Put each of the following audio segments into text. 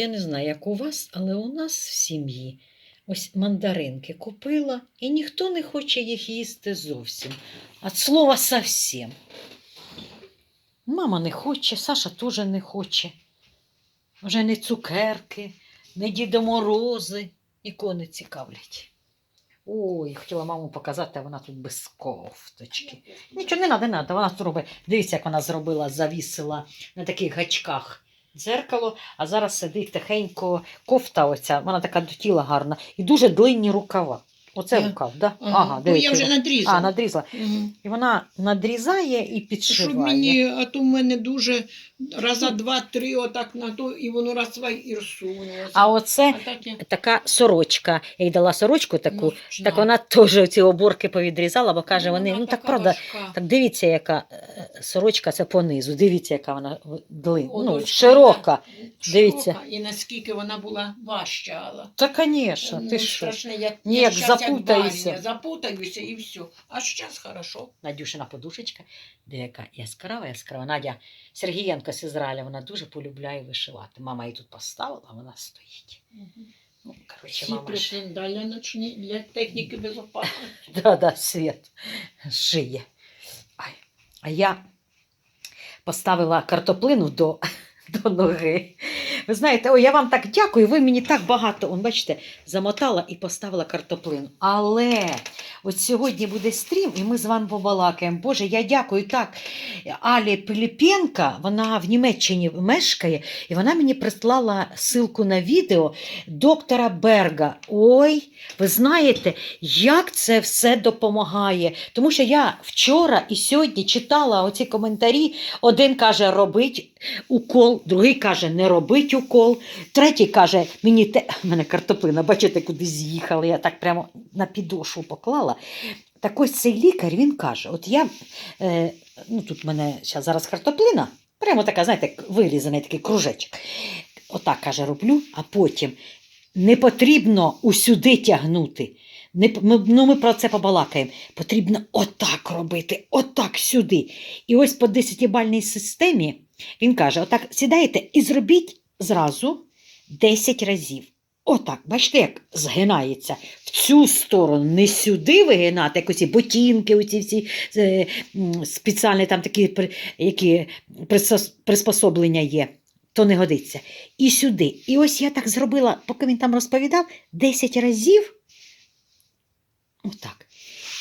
я не знаю, як у вас, але у нас в сім'ї ось мандаринки купила, і ніхто не хоче їх їсти зовсім. От слова совсем. Мама не хоче, Саша теж не хоче. Вже не цукерки, не Дідо Морози, нікого не цікавлять. Ой, хотіла маму показати, а вона тут без кофточки. Нічого не треба, не треба. Вона робить. Дивіться, як вона зробила, завісила на таких гачках дзеркало, а зараз сидить тихенько кофта оця, вона така до тіла гарна. І дуже длинні рукава. Оце Я- рукав, да? Ага, ну, я вже надрізала. А, надрізала. Мгм. І вона надрізає і підшиває. Щоб мені, а то в мене дуже раза два-три отак на то, і воно раз два і розсунулося. А оце А так я така сорочка. Я їй дала сорочку таку, ночна. так вона теж ці оборки повідрізала, бо каже, Ну, вони, вона ну так така правда, важка. так дивіться, яка е, сорочка це понизу. Дивіться, яка вона длин, ну, Воно широка. широка, дивіться. І наскільки вона була важча. але. Та, звісно, Ну, ти що. страшне, я, Ні, я як щас запутаюся. бариня, запутаюся і все. А зараз хорошо. Надюшина подушечка, де яка яскрава, яскрава. Надя Сергієнко з Ізраїля, вона дуже полюбляє вишивати. Мама її тут поставила, а вона стоїть. Ну, коротше, Всі мама ж... ночні для техніки безопасності. Да, да, світ шиє. Ай. А я поставила картоплину до, до ноги. Ви знаєте, ой, я вам так дякую, ви мені так багато, он, бачите, замотала і поставила картоплину. Але от сьогодні буде стрім, і ми з вами побалакаємо. Боже, я дякую так. Алі Пилипенка, вона в Німеччині мешкає, і вона мені прислала ссылку на відео доктора Берга. Ой, ви знаєте, як це все допомагає. Тому що я вчора і сьогодні читала оці коментарі. Один каже, робить укол, другий каже, не робить укол, третій каже, мені те. У мене картоплина, бачите, куди з'їхала. Я так прямо на підошву поклала. Так ось цей лікар він каже: от я, е, ну тут в мене зараз картоплина, прямо така, знаєте, вирізаний такий кружечок. Отак каже, роблю, а потім не потрібно усюди тягнути. Не, ми, ну, ми про це побалакаємо. Потрібно отак робити, отак сюди. І ось по 10-бальній системі він каже: отак сідаєте і зробіть зразу 10 разів. Отак, бачите, як згинається в цю сторону, не сюди вигинати, як оці ботинки, оці всі е, спеціальні там такі які приспособлення є, то не годиться. І сюди. І ось я так зробила, поки він там розповідав, 10 разів. Отак.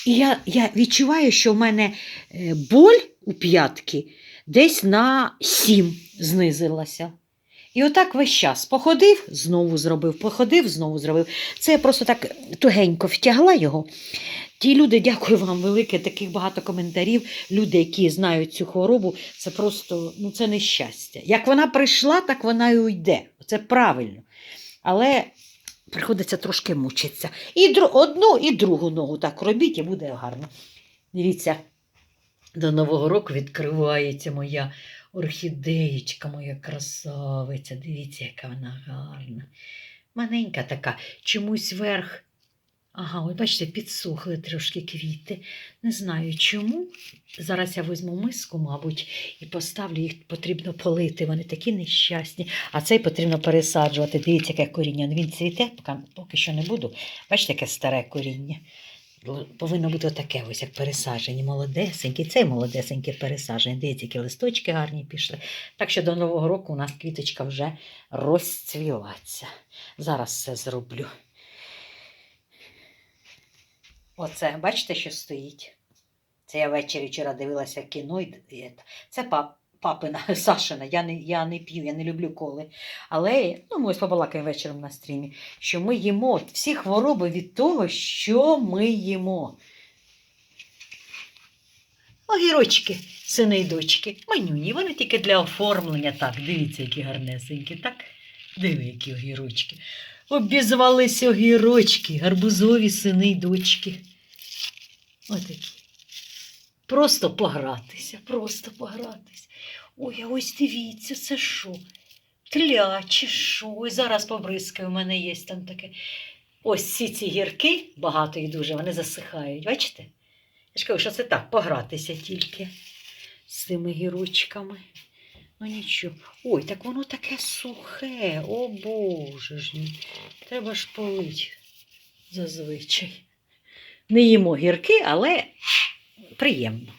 І я, я відчуваю, що в мене е, боль у п'ятки десь на 7 знизилася. І отак весь час походив, знову зробив, походив, знову зробив. Це я просто так тугенько втягла його. Ті люди, дякую вам велике, таких багато коментарів. Люди, які знають цю хворобу, це просто ну, це нещастя. Як вона прийшла, так вона і уйде. Це правильно. Але приходиться трошки мучитися. І одну, і другу ногу так робіть, і буде гарно. Дивіться, до Нового року відкривається моя орхідеєчка, моя красавиця. Дивіться, яка вона гарна. Маленька така, чомусь верх. Ага, ось бачите, підсохли трошки квіти. Не знаю чому. Зараз я візьму миску, мабуть, і поставлю їх потрібно полити. Вони такі нещасні. А цей потрібно пересаджувати. Дивіться, яке коріння. Він цвіте, поки що не буду. Бачите, яке старе коріння. Повинно бути отаке, ось як пересаджені, молодесенькі. Цей молодесенький пересаджений. Дивіться, які листочки гарні пішли. Так що до Нового року у нас квіточка вже розцвілася. Зараз все зроблю. Оце, бачите, що стоїть? Це я ввечері вчора дивилася кіно. Це- Це пап, папина, Сашина. Я не, я не п'ю, я не люблю коли. Але ну, ми ось побалакаємо вечором на стрімі, що ми їмо всі хвороби від того, що ми їмо. Огірочки, сини й дочки, манюні, вони тільки для оформлення. Так, дивіться, які гарнесенькі, так? Диви, які огірочки. Обізвалися огірочки, гарбузові сини й дочки. Отакі. Просто погратися, просто погратися. Ой, а ось дивіться, це що? Тля чи що? Ой, зараз побризкаю, у мене є там таке. Ось ці ці гірки, багато і дуже, вони засихають. Бачите? Я ж кажу, що це так, погратися тільки з цими гірочками. Ну нічого. Ой, так воно таке сухе. О Боже ж мій. Треба ж полить зазвичай. Не їмо гірки, але приємно.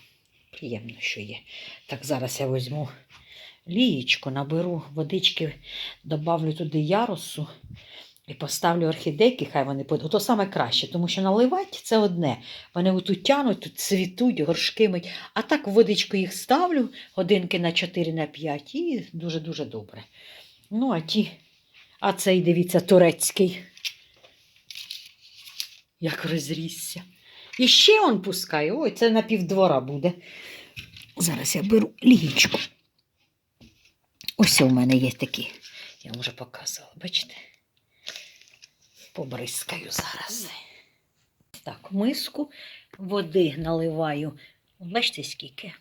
Приємно, що є. Так, зараз я візьму лієчко, наберу водички, добавлю туди ярусу і поставлю орхідейки, хай вони под... Ото саме краще, тому що наливати це одне. Вони отут тянуть, тут цвітуть, горшки мить. А так водичку їх ставлю годинки на 4 на 5 і дуже-дуже добре. Ну, а ті, а цей, дивіться, турецький. Як розрісся. І ще он пускає. Ой, це на півдвора буде. Зараз я беру лієчку. Ось у мене є такі. Я вже показувала, бачите? Побризкаю зараз. Так, миску води наливаю. Бачите, скільки?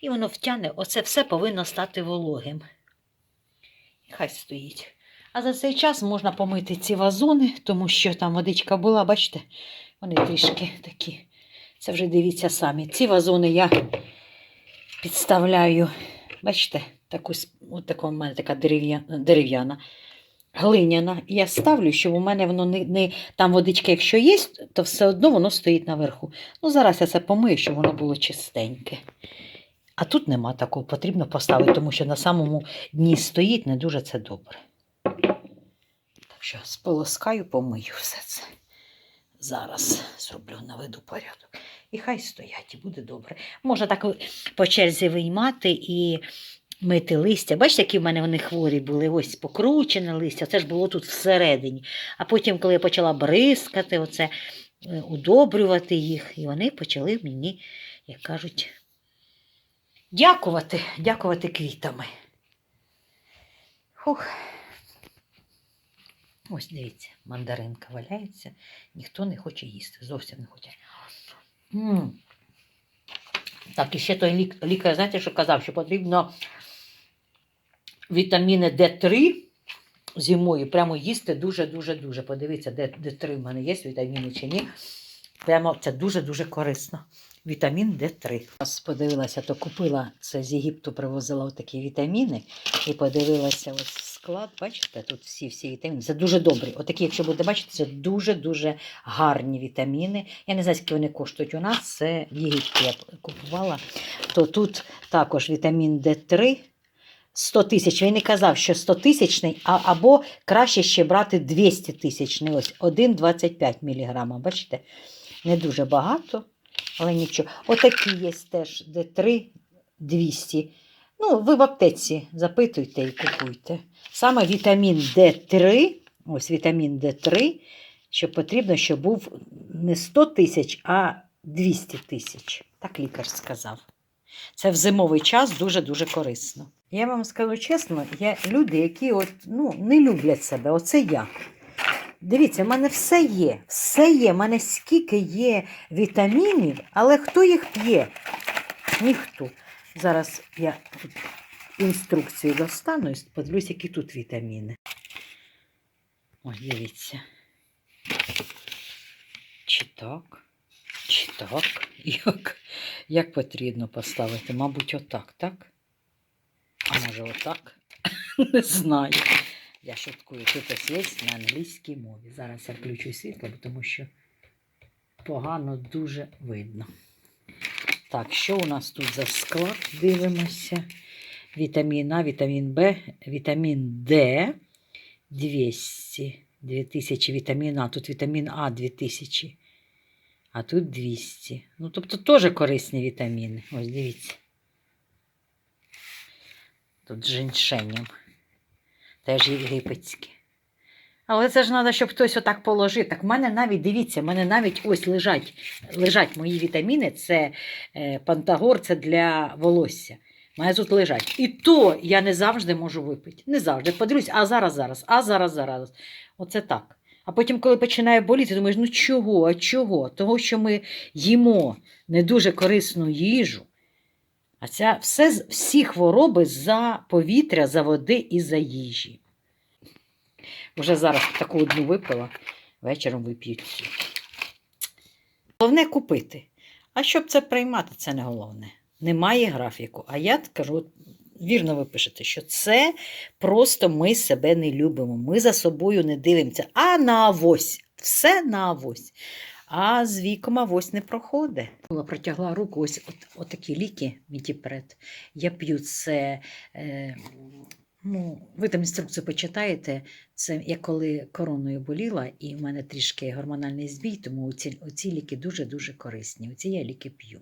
І воно втягне. Оце все повинно стати вологим. Хай стоїть. А за цей час можна помити ці вазони, тому що там водичка була, бачите, вони трішки такі. Це вже дивіться самі. Ці вазони я підставляю, бачите, таку, от така у мене така дерев'я- дерев'яна, глиняна. Я ставлю, щоб у мене воно не, не там водичка, якщо є, то все одно воно стоїть наверху. Ну, зараз я це помию, щоб воно було чистеньке. А тут нема такого, потрібно поставити, тому що на самому дні стоїть не дуже це добре. Так що сполоскаю, помию все це. Зараз зроблю, наведу порядок. І хай стоять, і буде добре. Можна так по черзі виймати і мити листя. Бачите, які в мене вони хворі були, ось покручене листя, це ж було тут всередині. А потім, коли я почала бризкати, оце, е, удобрювати їх, і вони почали мені, як кажуть, дякувати, дякувати квітами. Хух. Ось дивіться, мандаринка валяється, ніхто не хоче їсти, зовсім не хоче. м Так, і ще той лік- лікар, знаєте, що казав, що потрібно вітаміни Д3 зимою прямо їсти дуже-дуже-дуже. Подивіться, Д3 в мене є вітаміни чи ні. Прямо це дуже-дуже корисно. Вітамін Д3. Подивилася, то купила це з Єгипту, привозила такі вітаміни і подивилася ось склад. Бачите, тут всі всі вітаміни. Це дуже добрі. Отакі, якщо будете бачити, це дуже-дуже гарні вітаміни. Я не знаю, скільки вони коштують у нас. Це в Єгипті я купувала. То тут також вітамін Д3. 100 тисяч. Він не казав, що 100 тисячний, або краще ще брати 200 тисячний. Ось 1,25 мг. Бачите? Не дуже багато, але нічого. Отакі є теж Д3 200. Ну, ви в аптеці запитуйте і купуйте. Саме вітамін Д3, ось вітамін Д3, що потрібно, щоб був не 100 тисяч, а 200 тисяч. Так лікар сказав. Це в зимовий час дуже-дуже корисно. Я вам скажу чесно, є люди, які от, ну, не люблять себе. Оце я. Дивіться, в мене все є. Все є. В мене скільки є вітамінів, але хто їх п'є? Ніхто. Зараз я інструкцію достану і подивлюсь, які тут вітаміни. Ось дивіться. Чи так? Чи так? Як, як потрібно поставити? Мабуть, отак, так? А може отак? Не знаю. Я шуткую, тут ось є на англійській мові. Зараз я включу світло, тому що погано дуже видно. Так, що у нас тут за склад? Дивимося. Вітамін А, вітамін Б, вітамін Д 200. 2000 вітамін А. Тут вітамін А 2000. А тут 200. Ну, тобто теж корисні вітаміни. Ось дивіться. Тут з женьшенем. Теж єгипетські. Але це ж треба, щоб хтось отак положив. Так в мене навіть, дивіться, в мене навіть ось лежать, лежать мої вітаміни. Це е, пантагор, це для волосся. Має тут лежать. І то я не завжди можу випити. Не завжди. Подивлюсь, а зараз, зараз, а зараз, зараз. Оце так. А потім, коли починає боліти, думаєш, ну чого, а чого? Того, що ми їмо не дуже корисну їжу. А ця все, всі хвороби за повітря, за води і за їжі. Вже зараз таку одну випила, вечором вип'ю цю. Головне купити. А щоб це приймати, це не головне. Немає графіку. А я кажу, вірно ви пишете, що це просто ми себе не любимо. Ми за собою не дивимося. А на авось. Все на авось. А з віком авось не проходить. Була протягла руку, ось от, отакі ліки Мітіпред. Я п'ю це. Е, ну, ви там інструкцію почитаєте. Це я коли короною боліла, і в мене трішки гормональний збій, тому оці, оці ліки дуже-дуже корисні. Оці я ліки п'ю.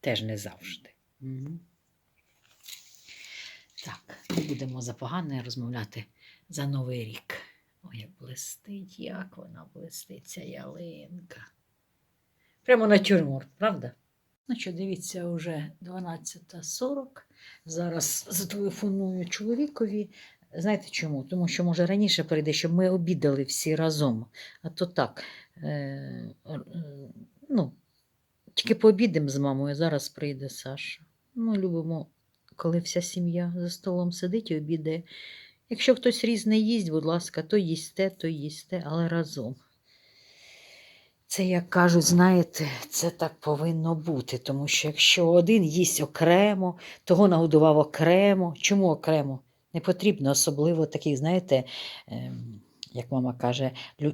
Теж не завжди. Мгм. Так, не будемо за погане розмовляти за Новий рік. Ой, як блистить, як вона блистить, ця ялинка. Прямо на натюрморт, правда? Ну що, дивіться, вже 12.40. Зараз зателефоную чоловікові. Знаєте чому? Тому що, може, раніше прийде, щоб ми обідали всі разом. А то так. Е, е, ну, тільки пообідемо з мамою, зараз прийде Саша. Ми любимо, коли вся сім'я за столом сидить і обідає. Якщо хтось різне їсть, будь ласка, то їсте, то їсте, але разом. Це, як кажуть, знаєте, це так повинно бути, тому що якщо один їсть окремо, того нагодував окремо. Чому окремо? Не потрібно особливо таких, знаєте, ем, як мама каже,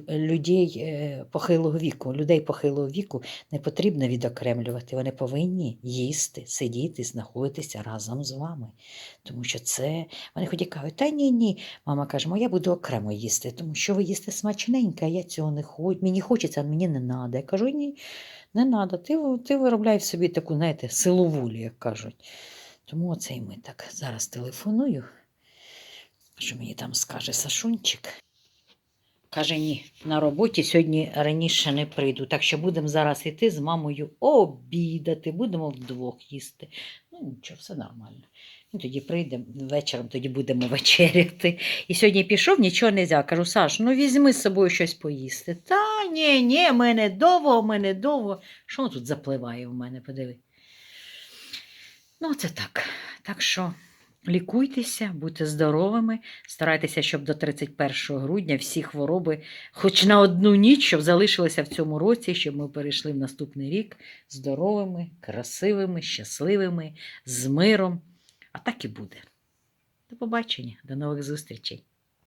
людей е, похилого віку, людей похилого віку не потрібно відокремлювати. Вони повинні їсти, сидіти, знаходитися разом з вами. Тому що це вони ході кажуть, та ні, ні. Мама каже, моя буду окремо їсти, тому що ви їсте смачненько, а я цього не хочу. Мені хочеться, а мені не треба. Я кажу, ні, не треба. Ти, ти виробляй в собі таку, знаєте, силу волі, як кажуть. Тому оце і ми так зараз телефоную. Що мені там скаже Сашунчик? Каже, ні, на роботі сьогодні раніше не прийду. Так що будемо зараз йти з мамою обідати, будемо вдвох їсти. Ну, нічого, все нормально. Ну, тоді прийдемо вечором, тоді будемо вечеряти. І сьогодні пішов, нічого не взяв. Кажу, Саш, ну візьми з собою щось поїсти. Та ні, ні, мене довго, мене довго. Що тут запливає в мене, подиви. Ну, це так. Так що лікуйтеся, будьте здоровими, старайтеся, щоб до 31 грудня всі хвороби, хоч на одну ніч, щоб залишилися в цьому році, щоб ми перейшли в наступний рік здоровими, красивими, щасливими, з миром. А так і буде. До побачення, до нових зустрічей.